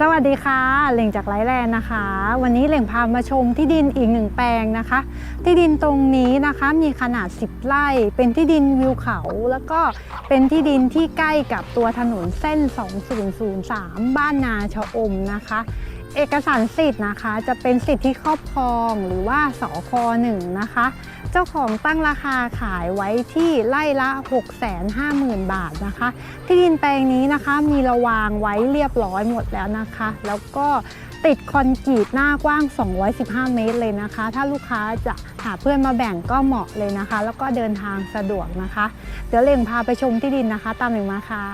สวัสดีค่ะเหล่งจากไรแลนด์นะคะ วันนี้เหล่งพามาชมที่ดินอีกหนึ่งแปลงนะคะ ที่ดินตรงนี้นะคะมีขนาด 10 ไร่ เป็นที่ดินวิวเขา แล้วก็เป็นที่ดินที่ใกล้กับตัวถนนเส้น 2003 บ้านนาชะอมนะคะ เอกสารสิทธิ์นะคะ จะเป็นสิทธิที่ครอบครองหรือว่าสคหนึ่งนะคะ เจ้าของตั้งราคาขายไว้ที่ไร่ละ 650,000 บาทนะคะ ที่ดินแปลงนี้นะคะมีระวางไว้เรียบร้อยหมดแล้วนะคะ แล้วก็ติดคอนกรีตหน้ากว้าง 215 เมตรเลยนะคะ ถ้าลูกค้าจะหาเพื่อนมาแบ่งก็เหมาะเลยนะคะ แล้วก็เดินทางสะดวกนะคะ เดี๋ยวเล่งพาไปชมที่ดินนะคะ ตามเล่งมาค่ะ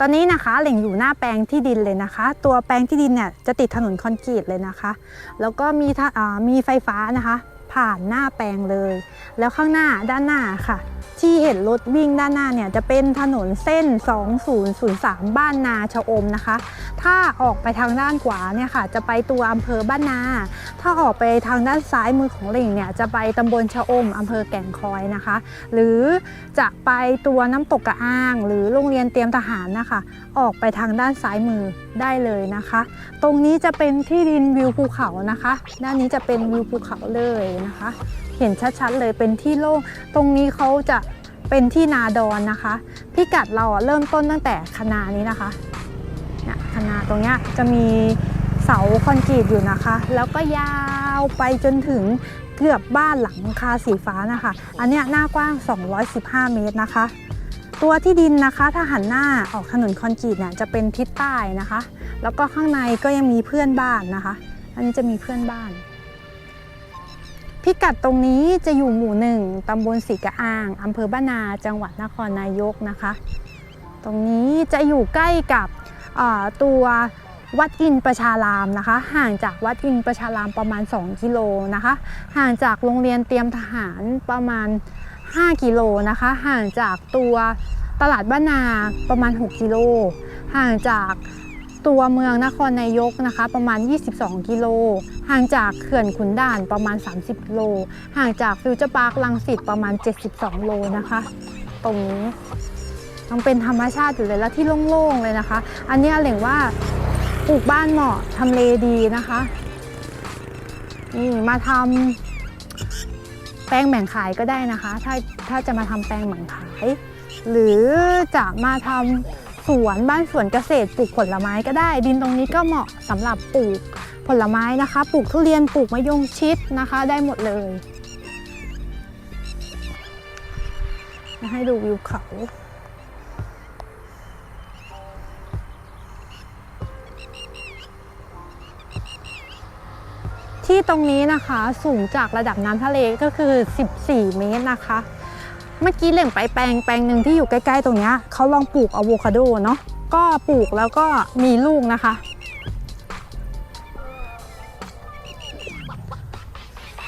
ตอนนี้นะคะเหล่งอยู่หน้าแปลงที่ดินเลยนะคะ ตัวแปลงที่ดินเนี่ยจะติดถนนคอนกรีตเลยนะคะ แล้วก็มีท่ามีไฟฟ้านะคะ ผ่านหน้าแปลงเลย แล้วข้างหน้าด้านหน้าค่ะ ที่เห็นรถวิ่งด้านหน้าเนี่ยจะเป็นถนนเส้น 2003 บ้านนาชะอมนะคะ ถ้าออกไปทางด้านขวาเนี่ยค่ะ จะไปตัวอำเภอบ้านนา ถ้าออกไปทางด้านซ้ายมือของเหล่งเนี่ยจะไปตำบลชะอมอำเภอแก่งคอยนะคะ หรือจะไปตัวน้ำตกกระอ้าง หรือโรงเรียนเตรียมทหารนะคะ ออกไปทางด้านซ้ายมือได้เลยนะคะ ตรงนี้จะเป็นที่ดินวิวภูเขานะคะ ด้านนี้จะเป็นวิวภูเขาเลยนะคะ เห็นชัดๆเลยเป็นที่โล่งตรงนี้เขาจะเป็นที่นาดอนนะคะ พิกัดเราอะเริ่มต้นตั้งแต่คณานี้นะคะเนี่ยคณาตรงเนี้ยจะมี คอนกรีตอยู่นะคะ แล้วก็ยาวไปจนถึงเกือบบ้านหลังคาสีฟ้านะคะ อันเนี้ยหน้ากว้าง 215 เมตรนะคะ ตัวที่ดินนะคะถ้าหันหน้าออกถนนคอนกรีตเนี่ยจะเป็นทิศใต้นะคะ แล้วก็ข้างในก็ยังมีเพื่อนบ้านนะคะ อันนี้จะมีเพื่อนบ้าน พิกัดตรงนี้จะอยู่หมู่หนึ่งตำบลศรีกระอ่างอำเภอบ้านนาจังหวัดนครนายกนะคะ ตรงนี้จะอยู่ใกล้กับตัว วัดอินประชารามนะคะ ห่างจากวัดอินประชารามประมาณ 2 กิโลนะคะ ห่างจากโรงเรียนเตรียมทหารประมาณ 5 กิโลนะคะ ห่างจากตัวตลาดบ้านนาประมาณ 6 กิโล ห่างจากตัวเมืองนครนายกนะคะประมาณ 22 กิโล ห่างจากเขื่อนขุนด่านประมาณ 30 กิโล ห่างจากฟิวเจอร์พาร์คลังสิตประมาณ 72 โลนะคะ ตรงนี้ยังเป็นธรรมชาติอยู่เลยแล้วที่โล่งๆเลยนะคะ อันนี้เหล่งว่า ปลูกบ้านเหมาะทำเลดีนะคะ นี่มาทำแปลงแบ่งขายก็ได้นะคะ ถ้าถ้าจะมาทำแปลงแบ่งขาย หรือจะมาทำสวนบ้านสวนเกษตรปลูกผลไม้ก็ได้ ดินตรงนี้ก็เหมาะสำหรับปลูกผลไม้นะคะ ปลูกทุเรียนปลูกมะยงชิดนะคะ ได้หมดเลยให้ดูวิวเขา ที่ตรงนี้นะคะสูงจากระดับน้ำทะเลก็คือ 14 เมตรนะคะ เมื่อกี้เหล่งไปแปลงแปลงหนึ่งที่อยู่ใกล้ๆ ตรงนี้เขาลองปลูกอะโวคาโดเนาะก็ปลูกแล้วก็มีลูกนะคะ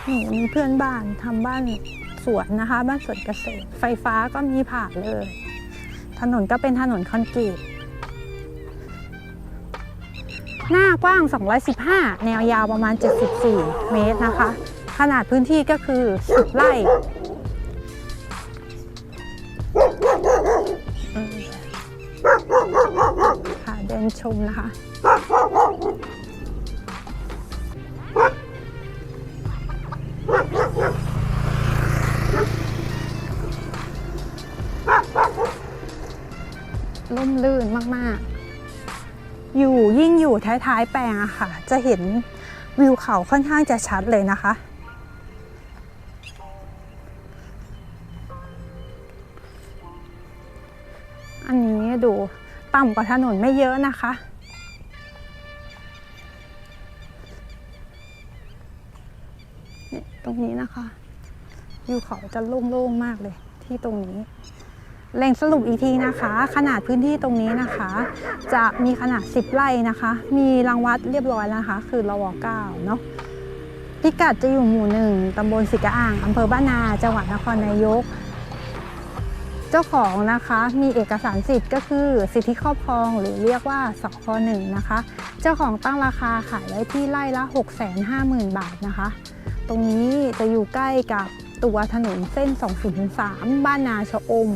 นี่มีเพื่อนบ้านทำบ้านสวนนะคะ บ้านสวนเกษตร ไฟฟ้าก็มีผ่านเลย ถนนก็เป็นถนนคอนกรีต หน้ากว้าง 215 แนวยาวประมาณ 74 เมตรนะคะ ขนาดพื้นที่ก็คือ 10 ไร่ค่ะเดินชมนะคะล่มลื่นมาก ๆ อยู่ยิ่งอยู่ท้ายๆแปลงอะค่ะ จะเห็นวิวเขาค่อนข้างจะชัดเลยนะคะ อันนี้ดูต่ำกว่าถนนไม่เยอะนะคะเนี่ยตรงนี้นะคะวิวเขาจะโล่งๆมากเลยที่ตรงนี้ แหล่งสรุปอีกทีนะคะ ขนาดพื้นที่ตรงนี้นะคะ จะมีขนาด 10 ไร่นะคะ มีรางวัดเรียบร้อยแล้วนะคะ คือรว9เนาะพิกัดจะอยู่หมู่หนึ่งตำบลสิกะอ่างอำเภอบ้านนา จังหวัดนครนายก เจ้าของนะคะมีเอกสารสิทธิ์ก็คือสิทธิครอบครองหรือเรียกว่าสคหนึ่งนะคะ เจ้าของตั้งราคาขายไว้ที่ไร่ละ 650,000 บาทนะคะ ตรงนี้จะอยู่ใกล้กับตัวถนนเส้น 2003 บ้านนาชะอม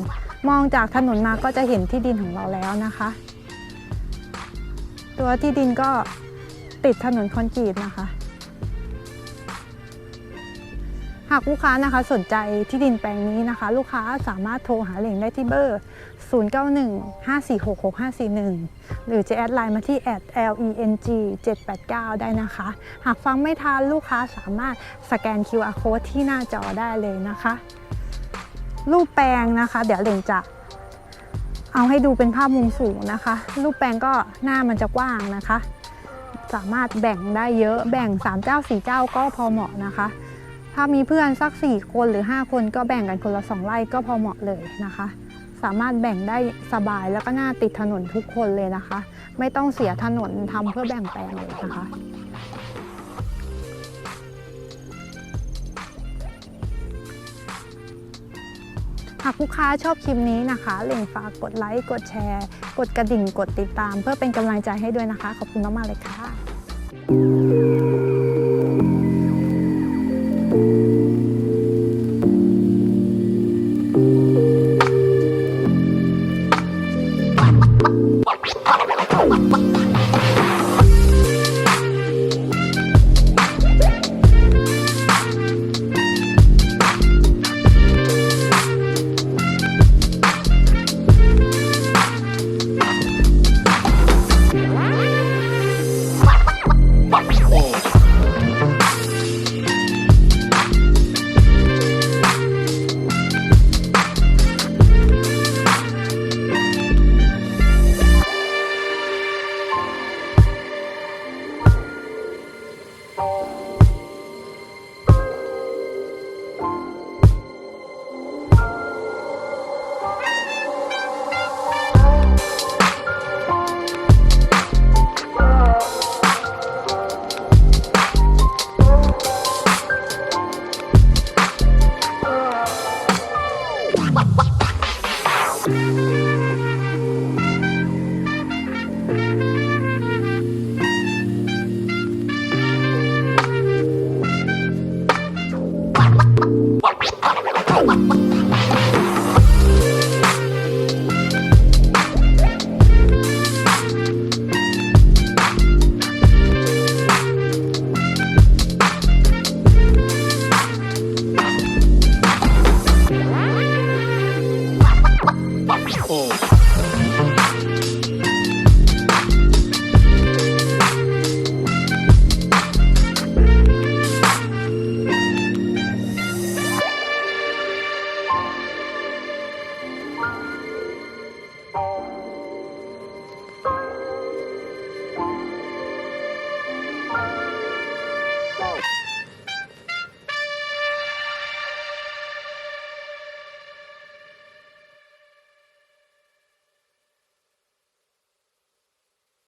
มองจากถนนมาก็จะเห็นที่ดินของเราแล้วนะคะ ตัวที่ดินก็ติดถนนคอนกรีตนะคะ หากลูกค้านะคะสนใจที่ดินแปลงนี้นะคะ ลูกค้าสามารถโทรหาเหล่งได้ที่เบอร์ 0915466541 หรือจะแอดไลน์มาที่ @leng 789 ได้นะคะ หากฟังไม่ทันลูกค้าสามารถสแกน QR code ที่หน้าจอได้เลยนะคะ รูปแปลงนะคะ เดี๋ยวเล่งจะเอาให้ดูเป็นภาพมุมสูงนะคะ รูปแปลงก็หน้ามันจะกว้างนะคะ สามารถแบ่งได้เยอะแบ่ง3เจ้า4เจ้าก็พอเหมาะนะคะ ถ้ามีเพื่อนสัก 4 คนหรือ 5 คนก็แบ่งกันคนละ 2ไร่ก็พอเหมาะเลยนะคะ สามารถแบ่งได้สบายแล้วก็หน้าติดถนนทุกคนเลยนะคะ ไม่ต้องเสียถนนทำเพื่อแบ่งแปลงเลยนะคะ หากลูกค้าชอบคลิปนี้นะคะเล่งฝากกดไลค์กดแชร์ กดกระดิ่งกดติดตาม เพื่อเป็นกำลังใจให้ด้วยนะคะ ขอบคุณมากๆเลยค่ะ